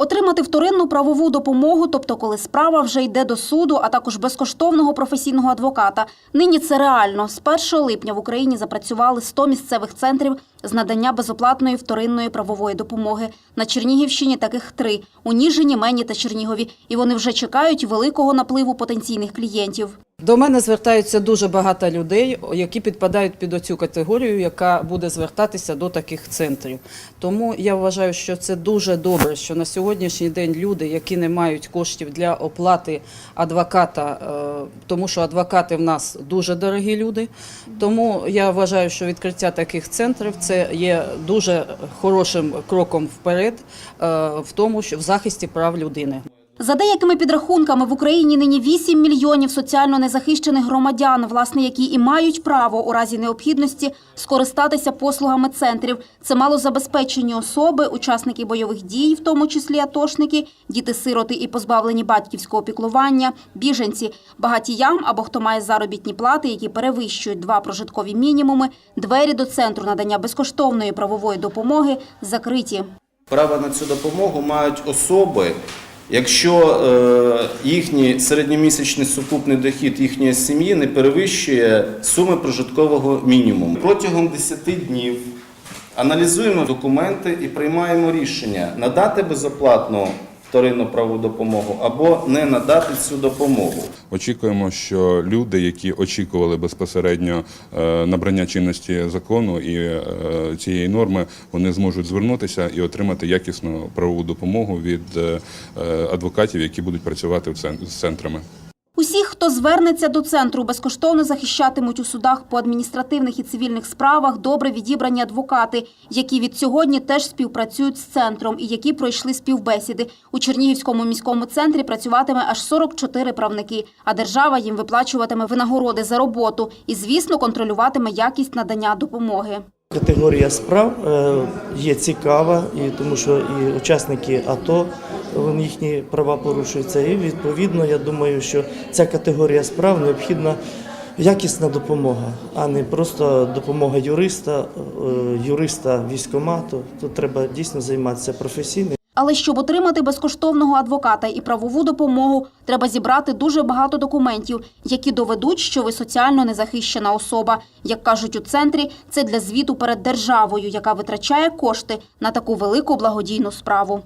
Отримати вторинну правову допомогу, тобто коли справа вже йде до суду, а також безкоштовного професійного адвоката. Нині це реально. З 1 липня в Україні запрацювали 100 місцевих центрів з надання безоплатної вторинної правової допомоги. На Чернігівщині таких три – у Ніжині, Мені та Чернігові. І вони вже чекають великого напливу потенційних клієнтів. До мене звертаються дуже багато людей, які підпадають під оцю категорію, яка буде звертатися до таких центрів. Тому я вважаю, що це дуже добре, що на сьогоднішній день люди, які не мають коштів для оплати адвоката, е, тому що адвокати в нас дуже дорогі люди. Тому я вважаю, що відкриття таких центрів це є дуже хорошим кроком вперед е, в тому, що в захисті прав людини. За деякими підрахунками в Україні нині 8 мільйонів соціально незахищених громадян, власне, які і мають право у разі необхідності скористатися послугами центрів. Це малозабезпечені особи, учасники бойових дій, в тому числі атошники, діти-сироти і позбавлені батьківського піклування, біженці, багатіям або хто має заробітні плати, які перевищують два прожиткові мінімуми. Двері до центру надання безкоштовної правової допомоги закриті. Право на цю допомогу мають особи, якщо е, їхній середньомісячний сукупний дохід їхньої сім'ї не перевищує суми прожиткового мінімуму. Протягом 10 днів аналізуємо документи і приймаємо рішення надати безоплатну вторинну правову допомогу або не надати цю допомогу. Очікуємо, що люди, які очікували безпосередньо е, набрання чинності закону і е, цієї норми, вони зможуть звернутися і отримати якісну правову допомогу від е, адвокатів, які будуть працювати з центрами. Усіх, хто звернеться до центру, безкоштовно захищатимуть у судах по адміністративних і цивільних справах добре відібрані адвокати, які від сьогодні теж співпрацюють з центром і які пройшли співбесіди. У Чернігівському міському центрі працюватиме аж 44 правники, а держава їм виплачуватиме винагороди за роботу і, звісно, контролюватиме якість надання допомоги. Категорія справ е, є цікава, і тому що і учасники АТО їхні права порушуються. І відповідно, я думаю, що ця категорія справ необхідна якісна допомога, а не просто допомога юриста, е, юриста військомату. Тут треба дійсно займатися професійно. Але щоб отримати безкоштовного адвоката і правову допомогу, треба зібрати дуже багато документів, які доведуть, що ви соціально незахищена особа. Як кажуть у центрі, це для звіту перед державою, яка витрачає кошти на таку велику благодійну справу.